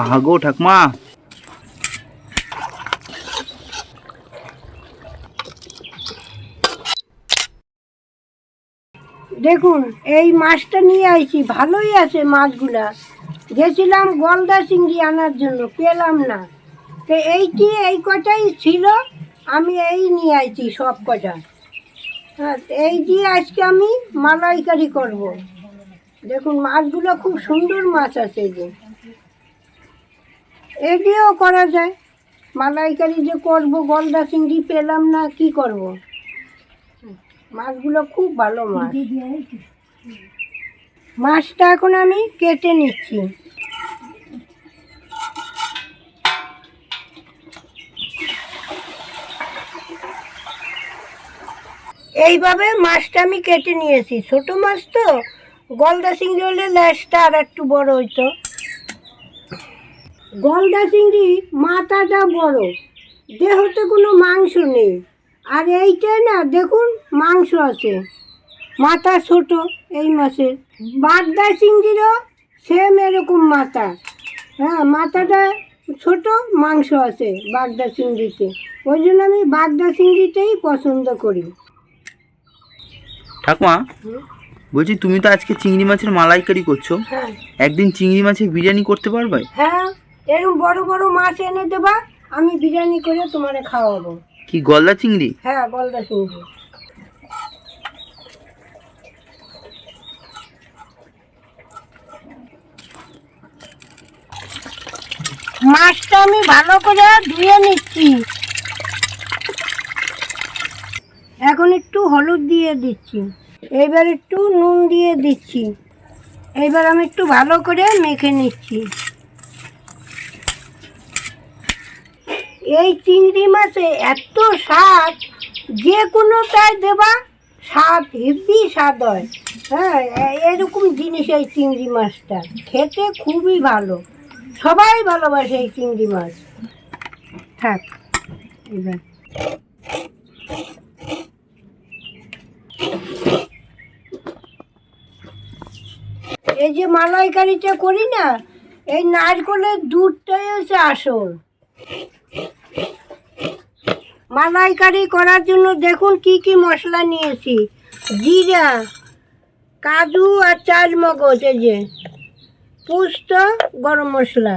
আহা গো ঠাকমা। দেখুন, এই মাছটা নিয়ে আইছি, ভালোই আছে মাছগুলা। গেছিলাম গলদা চিংড়ি আনার জন্য, পেলাম না। তো এইটি এই কটাই ছিল? আমি এই নিয়ে আইছি সব কটা। হ্যাঁ এই দিয়ে আজকে আমি মালাইকারি করব। দেখুন, মাছগুলো খুব সুন্দর মাছ আছে এই যে। এই দিয়েও করা যায়। মালাইকারি যে করব, গলদা চিংড়ি পেলাম না, কি করব। মাছগুলো খুব ভালো মাছ। মাছটা এখন আমি কেটে নিচ্ছি। এইভাবে মাছটা আমি কেটে নিয়েছি। ছোট মাছ তো, গলদা চিংড়ি হলে ল্যাসটা আর একটু বড় হইতো। গলদা চিংড়ি মাথাটা বড় দেহতে কোনো মাংস নেই। আর এইটাই না দেখুন মাংস আছে। মাথা ছোট এই মাছের। বাগদা চিংড়িরও সেম এরকম মাথা। হ্যাঁ মাথাটা ছোট মাংস আছে বাগদা চিংড়িতে। ওই জন্য আমি বাগদা চিংড়িতেই পছন্দ করি। ঠাকমা বলছি তুমি তো আজকে চিংড়ি মাছের মালাইকারি করছ। হ্যাঁ। একদিন চিংড়ি মাছের বিরিয়ানি করতে পারবে? হ্যাঁ। এরকম বড় বড় মাছ এনে দেবা আমি বিরিয়ানি করে তোমারে খাওয়াবো। কি গলদা চিংড়ি? হ্যাঁ গলদা চিংড়ি। মাছটা আমি ভালো করে ধুয়ে নিচ্ছি। এখন একটু হলুদ দিয়ে দিচ্ছি। এবার একটু নুন দিয়ে দিচ্ছি। এবার আমি একটু ভালো করে মেখে নিচ্ছি। এই চিংড়ি মাছে এত স্বাদ, যে কোনো কোনোটাই দেবা, স্বাদ, হেভি স্বাদ হয়। হ্যাঁ এরকম জিনিস এই চিংড়ি মাছটা। খেতে খুবই ভালো। সবাই ভালোবাসে এই চিংড়ি মাছ। থাক, এবার। এই যে মালাইকারিটা করি না, এই নারকলের দুধটাই হচ্ছে আসল। মালাইকারি করার জন্য দেখুন কি কি মশলা নিয়েছি। জিরা কাজু আর চাল মগজ এই যে পুস্ত গরম মশলা।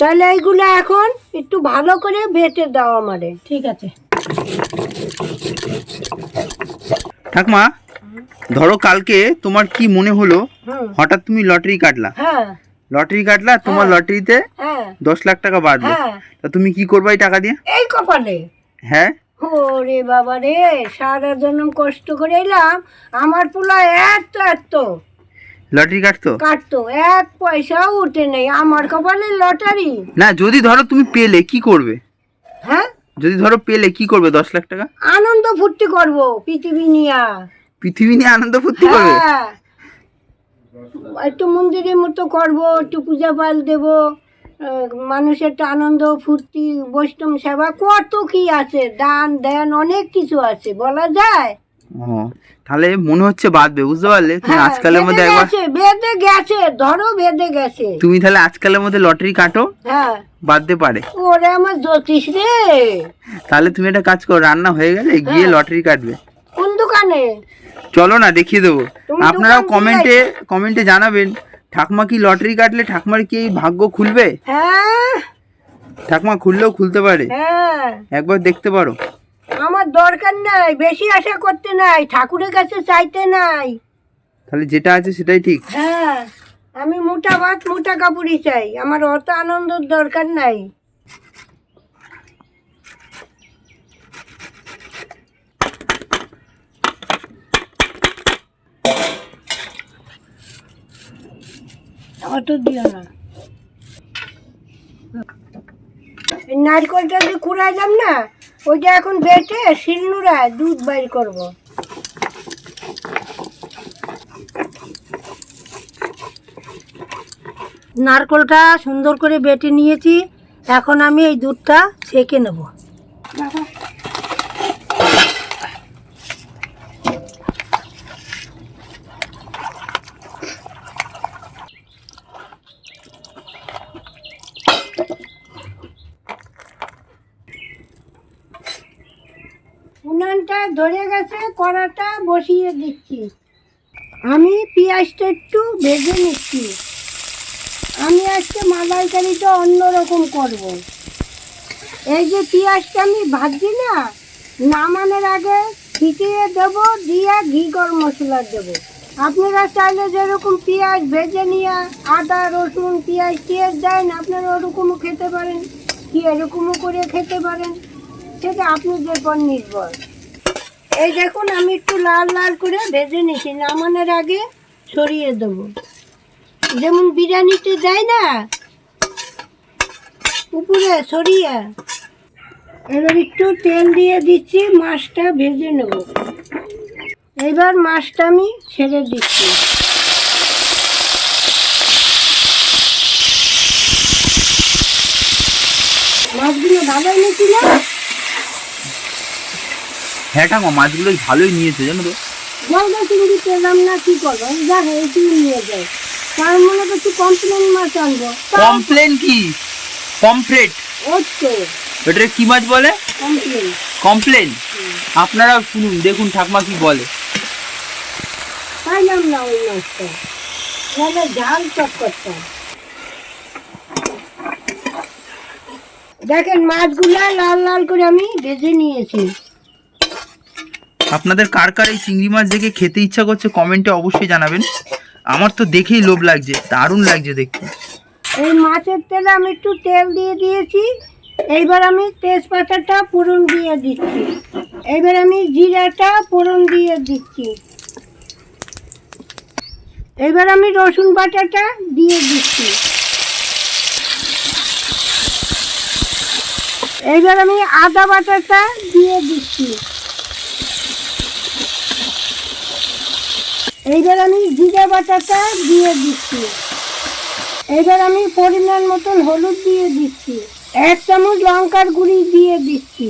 তাহলে এইগুলো এখন একটু ভালো করে বেটে দাও আমারে। ঠিক আছে। ঠাকমা ধরো কালকে তোমার কি মনে হলো? হঠাৎ তুমি লটারি কাটলা। হ্যাঁ। লটারি কাটলা তোমার হ্যাঁ। লটারিতে হ্যাঁ। দশ লাখ টাকা বাড়বে। তা তুমি কি করবে এই টাকা দিয়ে? এই কপালে। হ্যাঁ? ওরে বাবা রে সারা জন্ম কষ্ট করে এলাম আমার পোলা এত এত। লটারি কাটতো? কাটতো এক পয়সাও উঠে নেই আমার কপালে লটারি। না যদি ধরো তুমি পেলে কি করবে? হ্যাঁ? যদি ধরো পেলে কি করবে দশ লাখ টাকা? আনন্দ ফুর্তি করব পৃথিবী নিয়া। পৃথিবী নিয়ে আনন্দ ফুর্তি করবে? হ্যাঁ। একটু মন্দিরের মতো করব একটু পূজা পাল দেব। মানুষের একটা আনন্দ ফুর্তি বৈষ্ণব সেবা কত কি আছে? দান দেন অনেক কিছু আছে বলা যায়। তাহলে মনে হচ্ছে বাঁধবে বুঝতে পারলে? তুমি হ্যাঁ, আজকালের মধ্যে একবার বেঁধে গেছে ধরো বেঁধে গেছে। তুমি তাহলে আজকালের মধ্যে লটারি কাটো হ্যাঁ। বাঁধতে পারে। ওরে আমার জ্যোতিষ রে। তাহলে তুমি একটা কাজ করো রান্না হয়ে গেলে গিয়ে হ্যাঁ। লটারি কাটবে। কোন দোকানে? চলো না দেখিয়ে দেবো। আপনারাও কমেন্টে কমেন্টে জানাবেন। ঠাকমা কি লটারি কাটলে ঠাকমার কি এই ভাগ্য খুলবে? হ্যাঁ। ঠাকমা খুললেও খুলতে পারে। হ্যাঁ। একবার দেখতে পারো। আমার দরকার নাই বেশি আশা করতে নাই ঠাকুরের কাছে চাইতে নাই। তাহলে যেটা আছে সেটাই ঠিক। হ্যাঁ আমি মোটা ভাত মোটা কাপড়ই চাই। আমার অত আনন্দের দরকার নাই। অত দিও না এই নারকেলটা যে কুড়াইলাম না ওইটা এখন বেটে শিলনুরায় দুধ বাইর করব। নারকলটা সুন্দর করে বেটে নিয়েছি এখন আমি এই দুধটা ছেঁকে নেব। ধরে গেছে কড়াটা বসিয়ে দিচ্ছি। আমি পেঁয়াজটা একটু ভেজে নিচ্ছি। আমি আজকে মালাইকারিটা অন্যরকম করব। এই যে পেঁয়াজটা আমি ভাজছি না, নামানোর আগে ছিটিয়ে দেবো, দিয়ে ঘি গরম মশলা দেবো। আপনারা চাইলে যেরকম পেঁয়াজ ভেজে নিয়ে আদা, রসুন, পেঁয়াজ টিয়াজ দেন, আপনারা ওরকমও খেতে পারেন, কি এরকমও করে খেতে পারেন। সেটা আপনাদের উপর নির্ভর। এই দেখুন, আমি একটু লাল লাল করে ভেজে নিচ্ছি নামানোর আগে ছড়িয়ে দেবো। যেমন বিরিয়ানিতে দেয় না, উপরে ছড়িয়ে। এবার একটু তেল দিয়ে দিচ্ছি, মাছটা ভেজে নেব। এবার মাছটা আমি ছেড়ে দিচ্ছি। মাছগুলো ভালো এনেছি না? হ্যাঁ ঠাকুমা মাছগুলো ভালোই নিয়েছে জানো তো। পেলাম না কি করব? যা হয়েছি নিয়ে তার মনে কমপ্লেন মাছ আনব। কমপ্লেন কি? কমপ্লেট হচ্ছে ওটা কি মাছ বলে? কমপ্লেন। কমপ্লেন। আপনারা শুনুন দেখুন ঠাকুমা কি বলে। পাইলাম না ওই মাছটা। তাহলে ঝাল করতাম। দেখেন মাছগুলা লাল লাল করে আমি ভেজে নিয়েছি। আপনাদের কার কার এই চিংড়ি মাছ দেখে খেতে ইচ্ছা করছে কমেন্টে অবশ্যই জানাবেন। আমার তো দেখেই লোভ লাগছে, দারুণ লাগছে দেখতে। এই মাছের তেলে আমি একটু তেল দিয়ে দিয়েছি, এইবার আমি তেজপাতাটা ফোড়ন দিয়ে দিচ্ছি। এইবার আমি জিরাটা ফোড়ন দিয়ে দিচ্ছি। এইবার আমি রসুন বাটাটা দিয়ে দিচ্ছি। এইবার আমি আদা বাটাটা দিয়ে দিচ্ছি। এইবার আমি জিরা বাটাটা দিয়ে দিচ্ছি। এবার আমি পরিমাণ মতন হলুদ দিয়ে দিচ্ছি। এক চামচ লঙ্কার গুঁড়ি দিয়ে দিচ্ছি।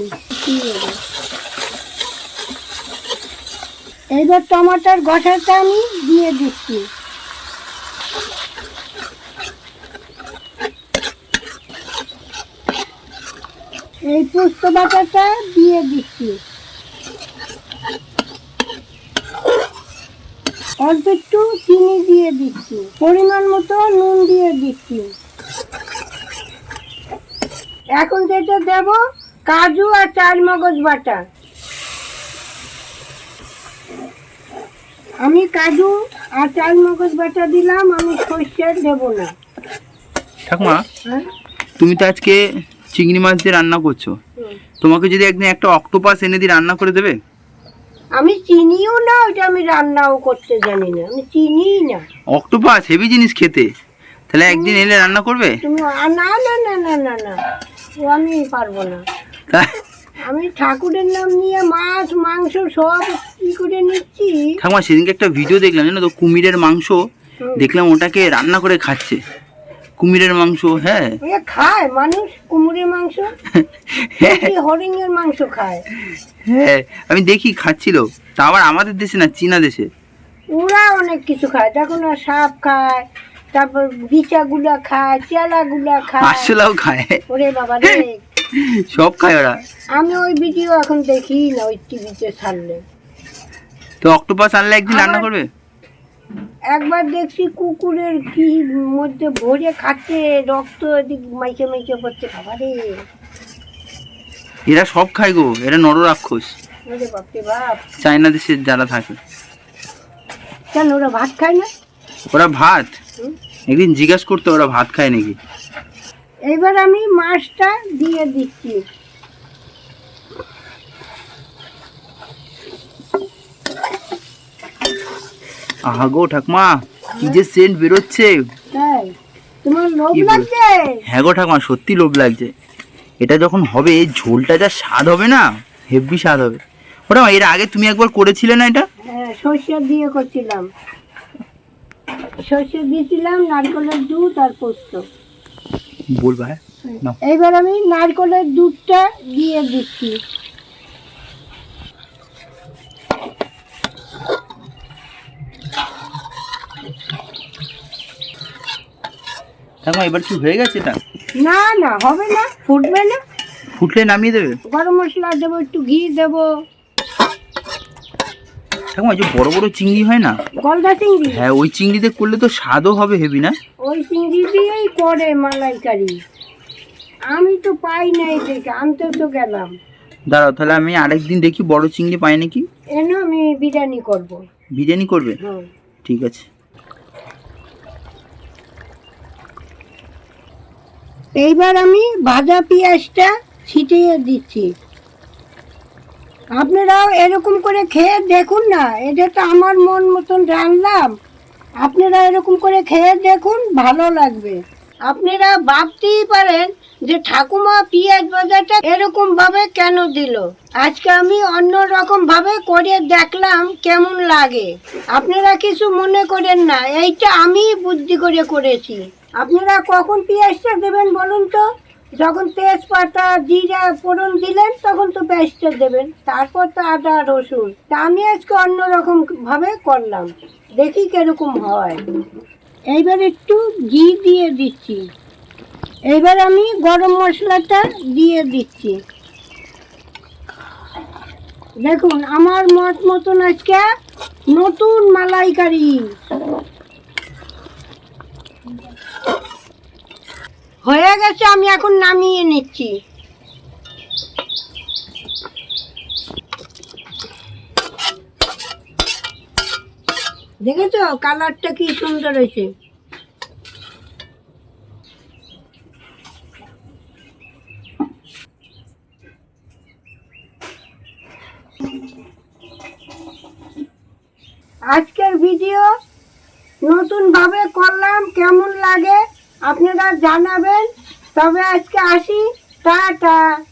এইবার টমাটোর ঘষাটা আমি দিয়ে দিচ্ছি। এই পোস্ত বাটাটা দিয়ে দিচ্ছি। অল্প একটু চিনি দিয়ে দিচ্ছি। পরিমাণ মতো নুন দিয়ে দিচ্ছি। এখন যেটা দেব কাজু আর চার মগজ বাটা। আমি কাজু আর চার মগজ বাটা দিলাম আমি সর্ষে দেব না। ঠাকুমা হ্যাঁ? তুমি তো আজকে চিংড়ি মাছ দিয়ে রান্না করছ। তোমাকে যদি একদিন একটা অক্টোপাস এনে দিয়ে রান্না করে দেবে? আমি চিনিও না ওইটা আমি রান্নাও করতে জানি না। আমি চিনিই না। অক্টোপাস হেভি জিনিস খেতে। তাহলে একদিন এলে রান্না করবে? তুমি আ, না না না না না না। ও আমি পারব না। তা- আমি ঠাকুরের নাম নিয়ে মাছ মাংস সব কি করে নিচ্ছি। ঠাকুমা সেদিনকে একটা ভিডিও দেখলাম জানো তো? কুমিরের মাংস হুম। দেখলাম ওটাকে রান্না করে খাচ্ছে। কুমিরের মাংস হ্যাঁ। খায় মানুষ কুমড়ের মাংস? কি হরিণের মাংস খায়? হ্যাঁ আমি দেখি খাচ্ছিল। তা আবার আমাদের দেশে না চীনা দেশে? ওরা অনেক কিছু খায়। দেখো না সাপ খায় তারপর বিচাগুলা খায় চেলাগুলা খায়। আরশোলাও খায়। ওরে বাবা রে। সব খায় ওরা। আমি ওই ভিডিও এখন দেখি না ওই টিভিতে ছাড়লে। তো অক্টোপাস আনলে একদিন রান্না করবে? একবার দেখছি কুকুরের কি মধ্যে ভরে খাচ্ছে রক্ত এদিক মাইকে মাইকে পড়ছে খাবারে এরা সব খায় গো এরা বাপরে বাপ। চায়না দেশের যারা থাকে। কেন ওরা ভাত খায় না? ওরা ভাত? একদিন জিজ্ঞাস করতে ওরা ভাত খায় নাকি? এবার আমি মাছটা দিয়ে দিচ্ছি। আহা গো ঠাকমা কি যে সেন্ট বেরোচ্ছে। হ্যাঁ গো ঠাকমা সত্যি লোভ লাগছে। এটা যখন হবে ঝোলটা যা স্বাদ হবে না হেভি স্বাদ হবে। ওটা এর আগে তুমি একবার করেছিলে না এটা? হ্যাঁ সর্ষে দিয়ে করছিলাম। সর্ষে দিয়েছিলাম নারকেলের দুধ আর পোস্ত। বলবা এইবার আমি নারকেলের দুধটা দিয়ে দিচ্ছি। ঠাকমা এবার কি হয়ে গেছে এটা? না না হবে না ফুটবে না। ফুটলে নামিয়ে দেবে? গরম মশলা দেবো একটু ঘি দেবো। ঠাকুমা ওই যে বড় বড় চিংড়ি হয় না? গলদা চিংড়ি? হ্যাঁ ওই চিংড়িতে করলে তো স্বাদও হবে হেভি না? ওই চিংড়ি দিয়েই করে মালাইকারি। আমি তো পাই নাই দেখে আনতে তো গেলাম। দাঁড়াও তাহলে আমি আরেকদিন দেখি বড় চিংড়ি পাই নাকি? এনে আমি বিরিয়ানি করব। বিরিয়ানি করবে? ঠিক আছে। এইবার আমি ভাজা পেঁয়াজটা ছিটিয়ে দিচ্ছি। আপনারাও এরকম করে খেয়ে দেখুন না, এটা তো আমার মন মতন রান্নাম। আপনারা এরকম করে খেয়ে দেখুন, ভালো লাগবে। আপনারা ভাবতেই পারেন যে ঠাকুমা পেঁয়াজ ভাজাটা এরকম ভাবে কেন দিল। আজকে আমি অন্য রকম ভাবে করে দেখলাম কেমন লাগে। আপনারা কিছু মনে করেন না, এইটা আমি বুদ্ধি করে করেছি। আপনারা কখন পেঁয়াজটা দেবেন বলুন তো? যখন তেজপাতা, জিরা, ফোড়ন দিলেন, তখন তো পেঁয়াজটা দেবেন। তারপর তো আদা, রসুন। তা আমি আজকে অন্যরকম ভাবে করলাম। দেখি কীরকম হয়। এইবার একটু ঘি দিয়ে দিচ্ছি। এইবার আমি গরম মশলাটা দিয়ে দিচ্ছি। দেখুন, আমার মত মতন আজকে নতুন মালাইকারি। হয়ে গেছে, আমি এখন নামিয়ে নিচ্ছি। দেখেছ? কালারটা কি সুন্দর হয়েছে। আজকের ভিডিও নতুনভাবে করলাম, কেমন লাগে? আপনারা জানাবেন। তবে আজকে আসি। টাটা।